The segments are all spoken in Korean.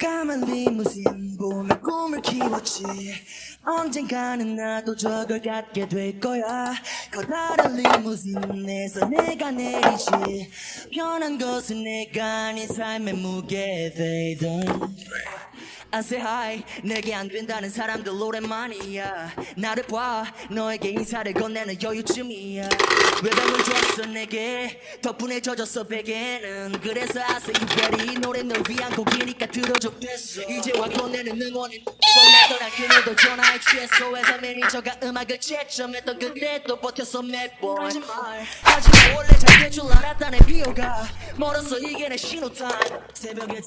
nunca 까만 리무진 보며 꿈을 키웠지. 언젠가는 나도 저걸 갖게 될 거야. 커다란 리무진에서 내가 내리지. 변한 것은 내가 아닌 삶의 무게 don't I say hi. 내게 안 된다는 사람들 오랜만이야. 나를 봐. 너에게 인사를 건네는 여유쯤이야. 외병을 줬어 내게? 덕분에 젖었어 베개는. 그래서 I say you ready 이 노래 널 위한 곡이니까 들어줘 이제 와 건네는 응원은 뻔하더라. 그녀도 전화에 취했어 회사 매니저가 음악을 채점했던 그때도 버텼어 몇번 하지마. 하지마. 원래 잘될줄 알았다네 비호가. 멀었어 이게 내 신호탄. 새벽에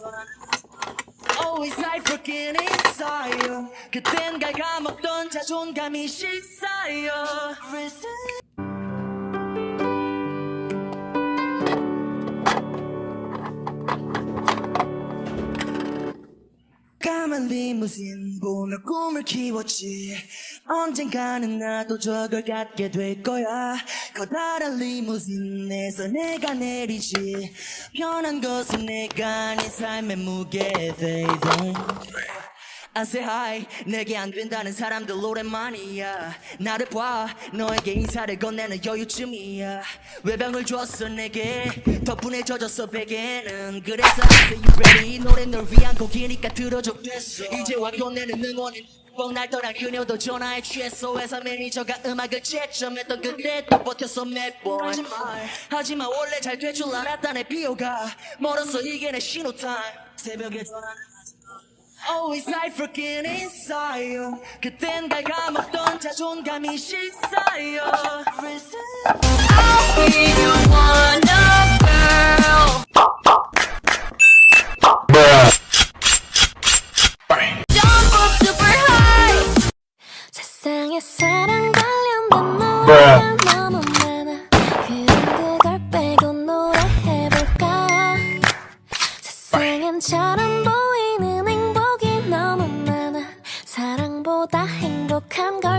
Always like freaking inside 그땐 갉아먹던 자존감이 식사여 까만 리무진 보며 꿈을 키웠지. 언젠가는 나도 저걸 갖게 될 거야. 커다란 리무진에서 내가 내리지. 변한 것은 내가 아닌 삶의 무게 don't I say hi 내게 안 된다는 사람들 오랜만이야. 나를 봐 너에게 인사를 건네는 여유쯤이야. 외병을 줬어 내게. 덕분에 젖었어 베개는. 그래서 I say you ready? 이 노래 널 위한 곡이니까 들어줘 이제 와 건네는 응원은 뻥날 떠난 그녀도 전화에 취했어. 회사 매니저가 음악을 채점했던 그때도 버텼어 몇번 하지마. 하지마 원래 잘 될 줄 알았다네 비호가. 멀었어 이게 내 신호탄 새벽에 전화는 Always like freaking inside 그땐 갉아먹던 자존감이 식사여 세상에 사랑 관련된 노래가 Bruh. 너무 많아. 그럼 그걸 빼고 노래해볼까? 세상엔 잘안 보이는 행복이 너무 많아. 사랑보다 행복한 걸